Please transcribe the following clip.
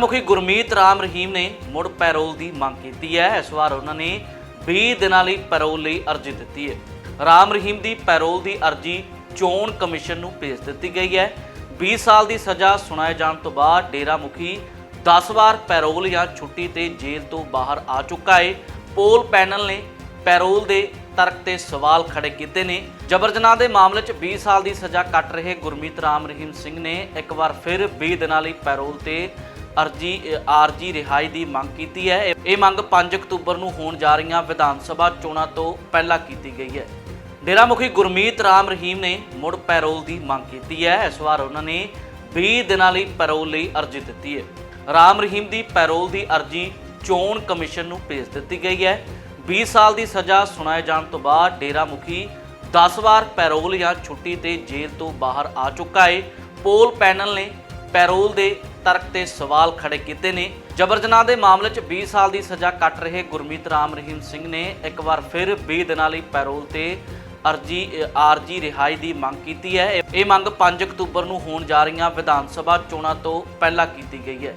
ਮੁਖੀ ਗੁਰਮੀਤ ਰਾਮ ਰਹੀਮ ਨੇ ਮੁੜ ਪੈਰੋਲ ਦੀ ਮੰਗ ਕੀਤੀ ਹੈ। ਇਸ ਵਾਰ ਉਹਨਾਂ ਨੇ 20 ਦਿਨਾਂ ਲਈ ਪੈਰੋਲ ਲਈ ਅਰਜ਼ੀ ਦਿੱਤੀ ਹੈ। ਰਾਮ ਰਹੀਮ ਦੀ ਪੈਰੋਲ ਦੀ ਅਰਜ਼ੀ ਚੋਣ ਕਮਿਸ਼ਨ ਨੂੰ ਭੇਜ ਦਿੱਤੀ ਗਈ ਹੈ। 20 ਸਾਲ ਦੀ ਸਜ਼ਾ ਸੁਣਾਏ ਜਾਣ ਤੋਂ ਬਾਅਦ ਡੇਰਾ ਮੁਖੀ 10 ਵਾਰ ਪੈਰੋਲ ਜਾਂ ਛੁੱਟੀ ਤੇ ਜੇਲ੍ਹ ਤੋਂ ਬਾਹਰ ਆ ਚੁੱਕਾ ਹੈ। ਪੋਲ ਪੈਨਲ ਨੇ ਪੈਰੋਲ ਦੇ ਤਰਕ ਤੇ ਸਵਾਲ ਖੜੇ ਕੀਤੇ ਨੇ। ਜਬਰ ਜਨਾਹ ਦੇ ਮਾਮਲੇ 'ਚ 20 ਸਾਲ ਦੀ ਸਜ਼ਾ ਕੱਟ ਰਹੇ ਗੁਰਮੀਤ ਰਾਮ ਰਹੀਮ ਸਿੰਘ ਨੇ ਇੱਕ ਵਾਰ ਫਿਰ 20 ਦਿਨਾਂ ਲਈ ਪੈਰੋਲ ਤੇ ਅਰਜੀ ਆਰਜੀ ਰਿਹਾਈ ਦੀ ਮੰਗ ਕੀਤੀ ਹੈ। ਇਹ- ਇਹ ਮੰਗ 5 ਅਕਤੂਬਰ ਨੂੰ ਹੋਣ ਜਾ ਰਹੀਆਂ ਵਿਧਾਨ ਸਭਾ ਚੋਣਾਂ ਤੋਂ ਪਹਿਲਾਂ ਕੀਤੀ ਗਈ ਹੈ। ਡੇਰਾ ਮੁਖੀ ਗੁਰਮੀਤ ਰਾਮ ਰਹੀਮ ਨੇ ਮੁੜ ਪੈਰੋਲ ਦੀ ਮੰਗ ਕੀਤੀ ਹੈ। ਇਸ ਵਾਰ ਉਹਨਾਂ ਨੇ 20 ਦਿਨਾਂ ਲਈ ਪੈਰੋਲ ਲਈ ਅਰਜ਼ੀ ਦਿੱਤੀ ਹੈ। ਰਾਮ ਰਹੀਮ ਦੀ ਪੈਰੋਲ ਦੀ ਅਰਜ਼ੀ ਚੋਣ ਕਮਿਸ਼ਨ ਨੂੰ ਭੇਜ ਦਿੱਤੀ ਗਈ ਹੈ। 20 ਸਾਲ ਦੀ ਸਜ਼ਾ ਸੁਣਾਏ ਜਾਣ ਤੋਂ ਬਾਅਦ ਡੇਰਾ ਮੁਖੀ 10 ਵਾਰ ਪੈਰੋਲ ਜਾਂ ਛੁੱਟੀ ਤੇ ਜੇਲ੍ਹ ਤੋਂ ਬਾਹਰ ਆ ਚੁੱਕਾ ਹੈ। ਪੋਲ ਪੈਨਲ ਨੇ ਪੈਰੋਲ ਦੇ ਤਰਕ ਤੇ ਸਵਾਲ ਖੜੇ ਕੀਤੇ ਨੇ। ਜਬਰ ਜਨਾਹ ਦੇ ਮਾਮਲੇ 'ਚ 20 ਸਾਲ ਦੀ ਸਜ਼ਾ ਕੱਟ ਰਹੇ ਗੁਰਮੀਤ ਰਾਮ ਰਹੀਮ ਸਿੰਘ ਨੇ ਇੱਕ ਵਾਰ ਫਿਰ 20 ਦਿਨਾਂ ਲਈ ਪੈਰੋਲ ਤੇ ਅਰਜੀ, ਆਰਜੀ ਰਿਹਾਈ ਦੀ ਮੰਗ ਕੀਤੀ ਹੈ। ਇਹ- ਇਹ ਮੰਗ 5 ਅਕਤੂਬਰ ਨੂੰ ਹੋਣ ਜਾ ਰਹੀਆਂ ਵਿਧਾਨ ਸਭਾ ਚੋਣਾਂ ਤੋਂ ਪਹਿਲਾਂ ਕੀਤੀ ਗਈ ਹੈ।